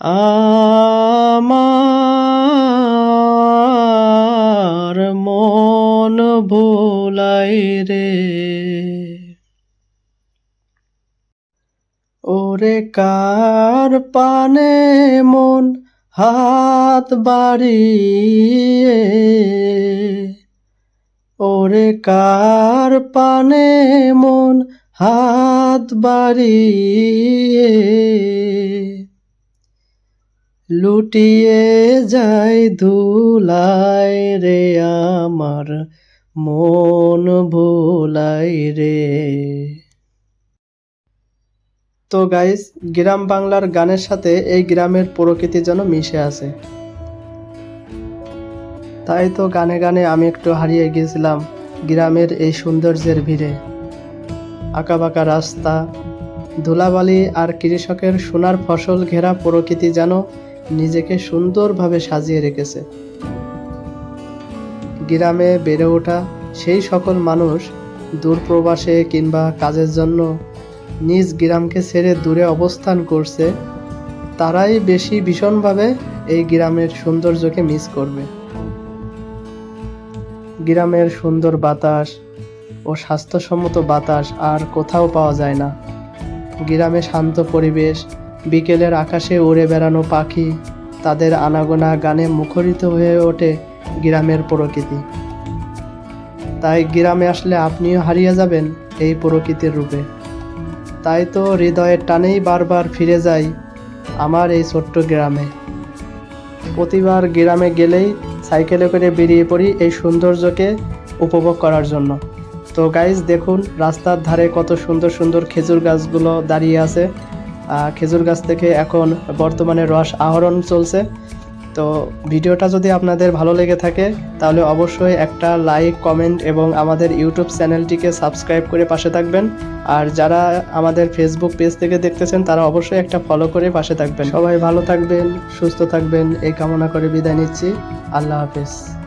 আমার মন ভোলাই রে। ওরে কার পানে মন হাত বাড়িয়ে? ওরে কার পানে মন হাত বাড়িয়ে? লুটিয়ে যায় ধুলাই রে আমার মন ভোলাই রে। তো গাইস গ্রাম বাংলার গানের সাথে এই গ্রামের প্রকৃতি যেন মিশে আছে। তাই তো গানে গানে আমি একটু হারিয়ে গিয়েছিলাম গ্রামের এই সৌন্দর্যের ভিড়ে। আঁকাবাঁকা রাস্তা, ধুলাবালি আর কৃষকের সোনার ফসল ঘেরা প্রকৃতি যেন নিজেকে সুন্দরভাবে সাজিয়ে রেখেছে। গ্রামে বেড়ে ওঠা সেই সকল মানুষ দূরপ্রবাসে কিংবা কাজের জন্য নিজ গ্রামকে ছেড়ে দূরে অবস্থান করছে, তারাই বেশি ভীষণভাবে এই গ্রামের সৌন্দর্যকে মিস করবে। গ্রামের সুন্দর বাতাস ও স্বাস্থ্যসম্মত বাতাস আর কোথাও পাওয়া যায় না। গ্রামে শান্ত পরিবেশ বিকেলের আকাশে উড়ে বেড়ানো পাখি তাদের আনাগোনা গানে মুখরিত হয়ে ওঠে গ্রামের প্রকৃতি। তাই গ্রামে আসলে আপনিও হারিয়ে যাবেন এই প্রকৃতির রূপে। তাই তো হৃদয়ের টানেই বারবার ফিরে যাই আমার এই ছোট্ট গ্রামে। প্রতিবার গ্রামে গেলেই সাইকেলে করে বেরিয়ে পড়ি এই সৌন্দর্যকে উপভোগ করার জন্য। তো গাইজ দেখুন, রাস্তার ধারে কত সুন্দর সুন্দর খেজুর গাছগুলো দাঁড়িয়ে আছে। খেজুর গাছ থেকে এখন বর্তমানে রস আহরণ চলছে। তো ভিডিওটা যদি আপনাদের ভালো লেগে থাকে, তাহলে অবশ্যই একটা লাইক, কমেন্ট এবং আমাদের ইউটিউব চ্যানেলটিকে সাবস্ক্রাইব করে পাশে থাকবেন। আর যারা আমাদের ফেসবুক পেজ থেকে দেখতেছেন, তারা অবশ্যই একটা ফলো করে পাশে থাকবেন। সবাই ভালো থাকবেন, সুস্থ থাকবেন, এই কামনা করে বিদায় নিচ্ছি। আল্লাহ হাফেজ।